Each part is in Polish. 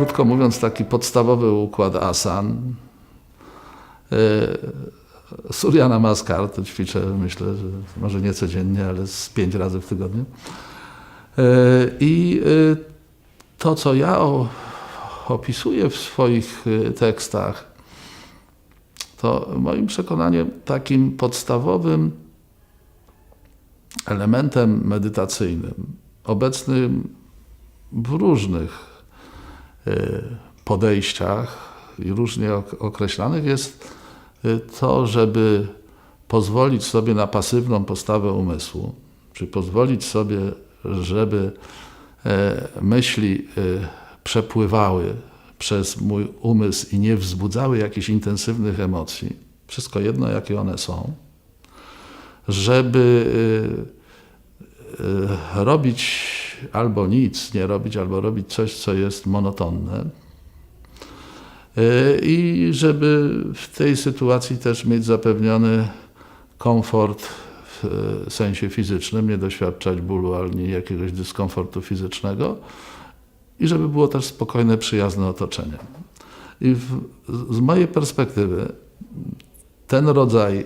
krótko mówiąc, taki podstawowy układ asan. Y, Surya Namaskar, to ćwiczę, myślę, że może nie codziennie, ale z pięć razy w tygodniu. Y, I y, to, co ja opisuję w swoich tekstach, to moim przekonaniem takim podstawowym elementem medytacyjnym, obecnym w różnych podejściach i różnie ok- określanych, jest y, to, żeby pozwolić sobie na pasywną postawę umysłu, czy pozwolić sobie, żeby e, myśli e, przepływały przez mój umysł i nie wzbudzały jakichś intensywnych emocji, wszystko jedno, jakie one są, żeby robić albo nic, nie robić, albo robić coś, co jest monotonne. E, I żeby w tej sytuacji też mieć zapewniony komfort w e, sensie fizycznym, nie doświadczać bólu ani jakiegoś dyskomfortu fizycznego i żeby było też spokojne, przyjazne otoczenie. I w, z mojej perspektywy ten rodzaj e,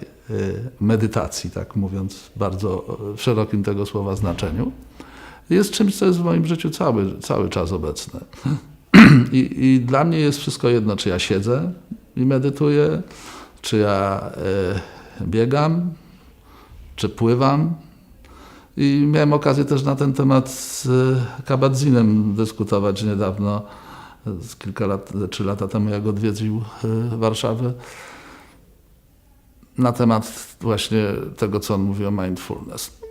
medytacji, tak mówiąc bardzo w szerokim tego słowa znaczeniu, jest czymś, co jest w moim życiu cały, cały czas obecne. I, I dla mnie jest wszystko jedno, czy ja siedzę i medytuję, czy ja e, biegam, czy pływam. I miałem okazję też na ten temat z e, Kabadzinem dyskutować niedawno, z kilka lat, trzy lata temu, jak odwiedził e, Warszawę, na temat właśnie tego, co on mówi o mindfulness.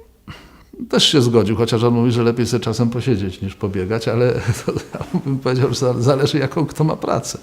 Też się zgodził, chociaż on mówi, że lepiej sobie czasem posiedzieć niż pobiegać, ale to ja bym powiedział, że zależy jaką kto ma pracę.